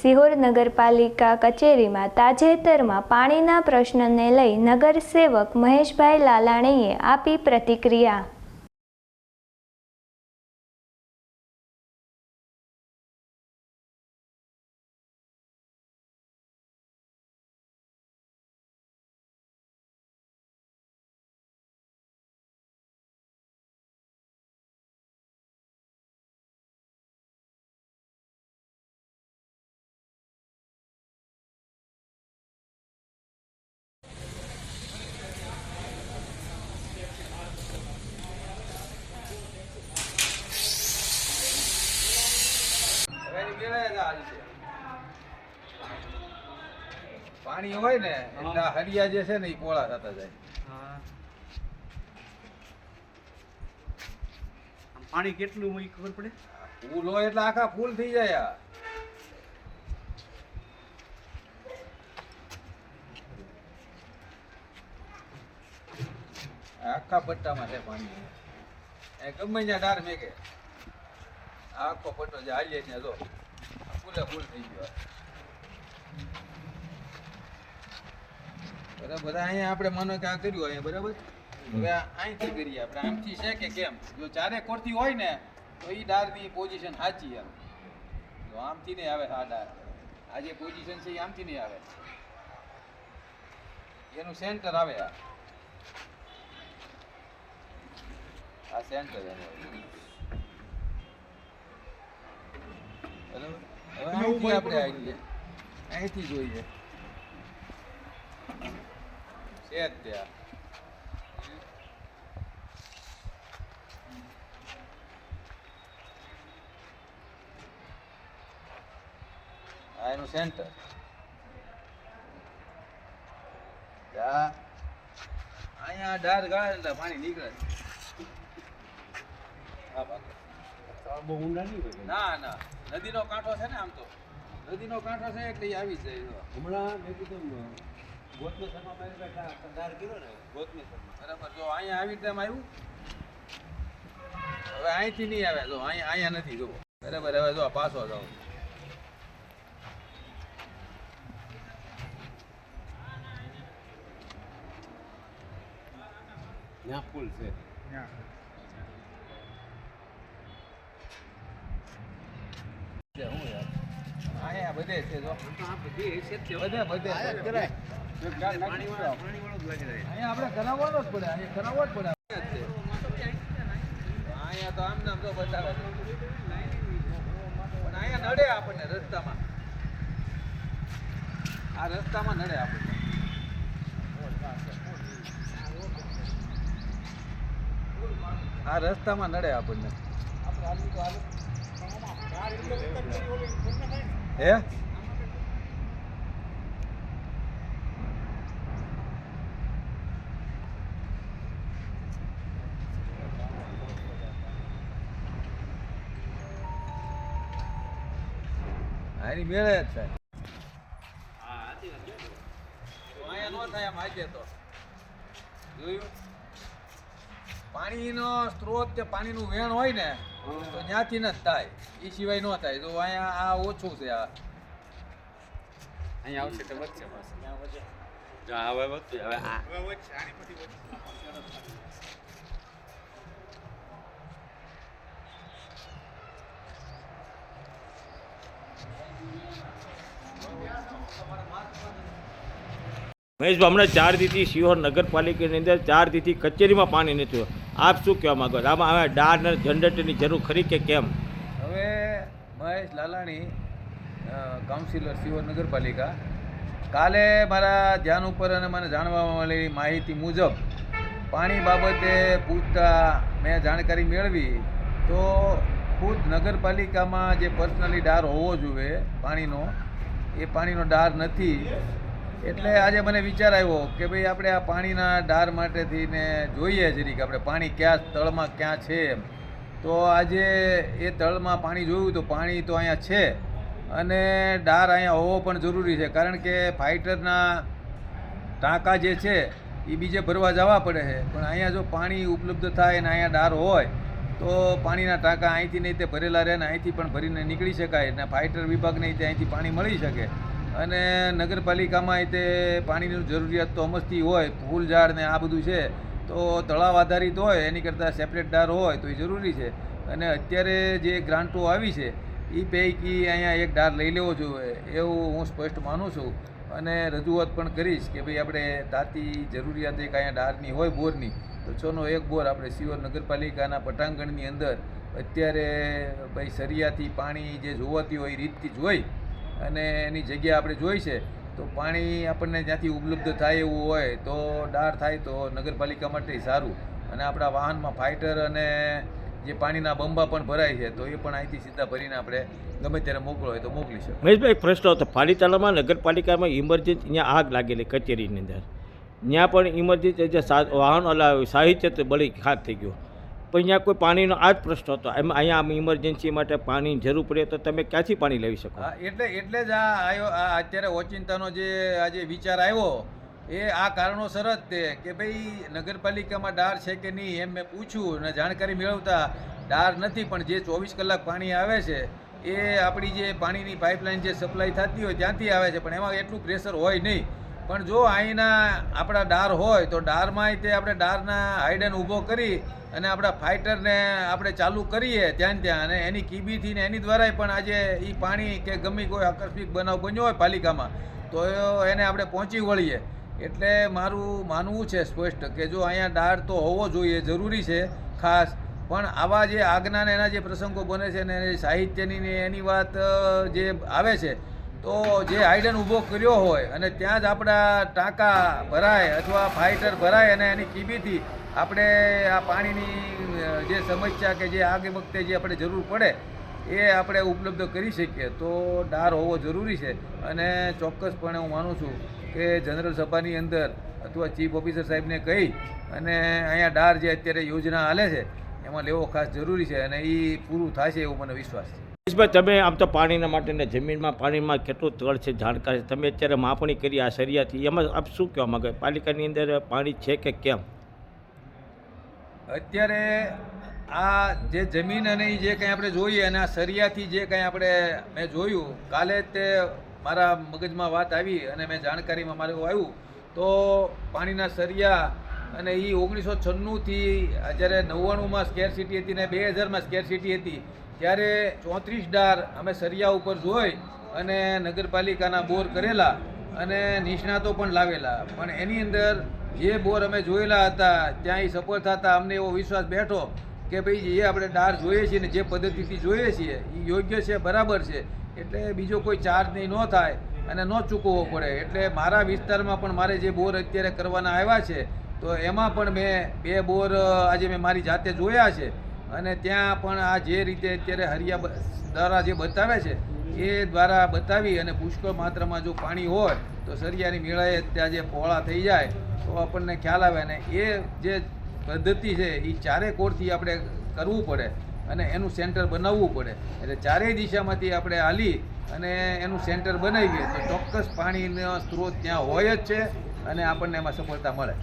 સિહોર નગરપાલિકા કચેરીમાં તાજેતરમાં પાણીના પ્રશ્નને લઈ નગરસેવક મહેશભાઈ લાલાણીએ આપી પ્રતિક્રિયા. પાણી હોય ને એટલે હરિયા જે છે ને એ પોળા થતા જાય. પાણી કેટલું હોય ખબર પડે? ફૂલ હોય એટલે આખા ફૂલ થઈ જાય આખા પટ્ટામાં છે પાણી. એ ગમે ત્યાં ડાર મેકે. આખો પટ્ટો જે હાલીએ ત્યાં જો. બરાબર બધા અહીંયા આપણે માનો કે કર્યું અહીંયા, બરાબર? હવે અહીંથી કરીએ આપણે. આમથી છે કે કેમ? જો ચારે કોરથી હોય ને, તો એ ડારની પોઝિશન સાચી એમ. જો આમથી નહીં આવે આ ડાર આ જે પોઝિશન છે એ આમથી નહીં આવે. એનું સેન્ટર આવે આ. આ સેન્ટર એનું. બરાબર? અહીંથી આપણે આવીએ. અહીંથી જોઈએ. છે ત્યાં આ એનું સેન્ટર અહીંયા ડાર ગાળે એટલે પાણી નીકળે. બાકી બહુ ઊંડા નહીં ના ના. નદીનો કાંઠો છે ને આમ તો. નદીનો કાંઠો છે એટલે આવી જાય જો. હમણાં મેં કીધું ગોતમી શર્મા મારી બેઠા સરદાર કીધો ને ગોતમી શર્મા બરાબર જો અહીંયા આવી રીતે આવ્યું. હવે અહીંથી નહીં આવે જો અહીંયા અહીંયા નથી જો બરાબર હવે જો આ પાછો જાઓ. ત્યાં ફૂલ છે. છે નડે આપણને રસ્તામાં. આ રસ્તામાં નડે આપણને. આ રસ્તામાં નડે આપણને. હે? આ એની મેળે જ થાય. હા અહીંયા ન થાય આમ તો જોયું પાણીનો સ્ત્રોત કે પાણીનું વેણ હોય ને તો ત્યાંથી ન જ થાય. એ સિવાય ન થાય. તો અહીંયા આ ઓછું છે આ. અહીંયા આવશે તો વધશે જો હવે વધશે હવે આ. મહેશભાઈ હમણાં ચાર દીથી શિહોર નગરપાલિકાની અંદર ચાર દીથી કચેરીમાં પાણી નથી. આપ શું કહેવા માંગો આમાં હવે ડાર જનરેટરની જરૂર ખરી કે કેમ? હવે મહેશ લાલાણી કાઉન્સિલર સિહોર નગરપાલિકા, કાલે મારા ધ્યાન ઉપર અને મને જાણવા મળેલી માહિતી મુજબ પાણી બાબતે પૂછતા મેં જાણકારી મેળવી તો ખુદ નગરપાલિકામાં જે પર્સનલી ડાર હોવો જોઈએ પાણીનો, એ પાણીનો ડાર નથી. એટલે આજે મને વિચાર આવ્યો કે ભાઈ આપણે આ પાણીના ડાર માટેથી ને જોઈએ જરીક આપણે પાણી ક્યાં તળમાં ક્યાં છે એમ. તો આજે એ તળમાં પાણી જોયું તો પાણી તો અહીંયા છે અને ડાર અહીંયા હોવો પણ જરૂરી છે. કારણ કે ફાઇટરના ટાંકા જે છે એ બીજે ભરવા જવા પડે છે. પણ અહીંયા જો પાણી ઉપલબ્ધ થાય અને અહીંયા ડાર હોય તો પાણીના ટાંકા અહીંથી નહીં તે ભરેલા રહે ને અહીંથી પણ ભરીને નીકળી શકાય અને ફાઇટર વિભાગને અહીંથી પાણી મળી શકે. અને નગરપાલિકામાં તે પાણીની જરૂરિયાત તો અમસ્તી હોય, ફૂલ ઝાડ ને આ બધું છે, તો તળાવ આધારિત હોય, એની કરતાં સેપરેટ ડાર હોય, તો એ જરૂરી છે. અને અત્યારે જે ગ્રાન્ટો આવી છે એ પૈકી અહીંયા એક ડાર લઈ લેવો જોઈએ, એવું હું સ્પષ્ટ માનું છું. અને રજૂઆત પણ કરીશ કે ભાઈ આપણે તાતી જરૂરિયાત એક અહીંયા ડારની હોય બોરની, તો છોનો એક બોર આપણે સિયોર નગરપાલિકાના પટાંગણની અંદર અત્યારે ભાઈ સરિયાથી પાણી જે જોવાતી હોય એ રીતથી જોઈ અને એની જગ્યા આપણે જોઈ છે, તો પાણી આપણને જ્યાંથી ઉપલબ્ધ થાય એવું હોય તો ડાર થાય તો નગરપાલિકા માટે સારું. અને આપણા વાહનમાં ફાઇટર અને જે પાણીના બંબા પણ ભરાય છે, તો એ પણ અહીંથી સીધા ભરીને આપણે ગમે ત્યારે મોકલો હોય તો મોકલી શકીએ. મહેશભાઈ, એક પ્રશ્ન હતો. પાલીતાણામાં નગરપાલિકામાં ઇમરજન્સી ત્યાં આગ લાગેલી કચેરીની અંદર. ત્યાં પણ ઇમરજન્સી જે વાહન સાહિત્ય બળી ખાત થઈ ગયું. પણ અહીંયા કોઈ પાણીનો આ જ પ્રશ્ન હતો. એમ અહીંયા આમ ઇમરજન્સી માટે પાણીની જરૂર પડે તો તમે ક્યાંથી પાણી લેવી શકો? એટલે એટલે જ આ આ અત્યારે ઓચિંતાનો જે આજે વિચાર આવ્યો, એ આ કારણોસર જ તે કે ભાઈ નગરપાલિકામાં ડાર છે કે નહીં એમ મેં પૂછ્યું અને જાણકારી મેળવતા ડાર નથી, પણ જે ચોવીસ કલાક પાણી આવે છે, એ આપણી જે પાણીની પાઇપલાઇન જે સપ્લાય થતી હોય ત્યાંથી આવે છે, પણ એમાં એટલું પ્રેશર હોય નહીં. પણ જો અહીંના આપણા ડાર હોય તો ડારમાં તે આપણે ડારના હાઈડન ઊભો કરી અને આપણા ફાઇટરને આપણે ચાલુ કરીએ ત્યાં ત્યાં અને એની કીબીથી ને એની દ્વારા પણ આજે એ પાણી કે ગમે કોઈ આકસ્મિક બનાવ બન્યો હોય પાલિકામાં, તો એને આપણે પહોંચી વળીએ. એટલે મારું માનવું છે સ્પષ્ટ કે જો અહીંયા ડાળ તો હોવો જોઈએ, જરૂરી છે, ખાસ. પણ આવા જે આજ્ઞાને એના જે પ્રસંગો બને છે ને એની સાહિત્યની ને એની વાત જે આવે છે, તો જે આઈડન ઊભો કર્યો હોય અને ત્યાં જ આપણા ટાંકા ભરાય અથવા ફાઇટર ભરાય અને એની કીબીથી આપણે આ પાણીની જે સમસ્યા કે જે આગે વખતે જે આપણે જરૂર પડે, એ આપણે ઉપલબ્ધ કરી શકીએ. તો ડાર હોવો જરૂરી છે. અને ચોક્કસપણે હું માનું છું કે જનરલ સભાની અંદર અથવા ચીફ ઓફિસર સાહેબને કહી અને અહીંયા ડાર જે અત્યારે યોજના હાલે છે, એમાં લેવો ખાસ જરૂરી છે અને એ પૂરું થશે એવો મને વિશ્વાસ છે. ભાઈ તમે આમ તો પાણીના માટે જમીનમાં, પાણીમાં કેટલું તળ છે જાણકારી તમે અત્યારે માપણી કરી આ સરિયાથી, એમાં આપ શું કહેવા માગે પાલિકાની અંદર પાણી છે કે કેમ? અત્યારે આ જે જમીન અને જે કંઈ આપણે જોઈએ અને આ સરિયાથી જે કંઈ આપણે મેં જોયું, કાલે તે મારા મગજમાં વાત આવી અને મેં જાણકારીમાં મારે આવ્યું, તો પાણીના સરિયા અને એ ઓગણીસો છન્નુંથી જ્યારે નવ્વાણુંમાં સ્કેર સિટી હતી ને બે હજારમાં સ્કેર સિટી હતી, ત્યારે ચોત્રીસ ડાર અમે સરિયા ઉપર જોઈ અને નગરપાલિકાના બોર કરેલા અને નિષ્ણાતો પણ લાવેલા. પણ એની અંદર જે બોર અમે જોયેલા હતા, ત્યાં એ સફળ થતા અમને એવો વિશ્વાસ બેઠો કે ભાઈ જે આપણે ડાર જોઈએ છીએ ને જે પદ્ધતિથી જોઈએ છીએ એ યોગ્ય છે, બરાબર છે. એટલે બીજો કોઈ ચાર્જ નહીં, ન થાય અને ન ચૂકવવો પડે. એટલે મારા વિસ્તારમાં પણ મારે જે બોર અત્યારે કરવાના આવ્યા છે, તો એમાં પણ મેં બે બોર આજે મેં મારી જાતે જોયા છે. અને ત્યાં પણ આ જે રીતે અત્યારે હરિયા દ્વારા જે બતાવે છે એ દ્વારા બતાવી અને પુષ્કળ માત્રામાં જો પાણી હોય, તો સરિયાની મેળાએ ત્યાં જે પહોળા થઈ જાય, તો આપણને ખ્યાલ આવે અને એ જે પદ્ધતિ છે એ ચારે કોરથી આપણે કરવું પડે અને એનું સેન્ટર બનાવવું પડે. એટલે ચારેય દિશામાંથી આપણે હાલી અને એનું સેન્ટર બનાવીએ, તો ચોક્કસ પાણીનો સ્ત્રોત ત્યાં હોય જ છે અને આપણને એમાં સફળતા મળે.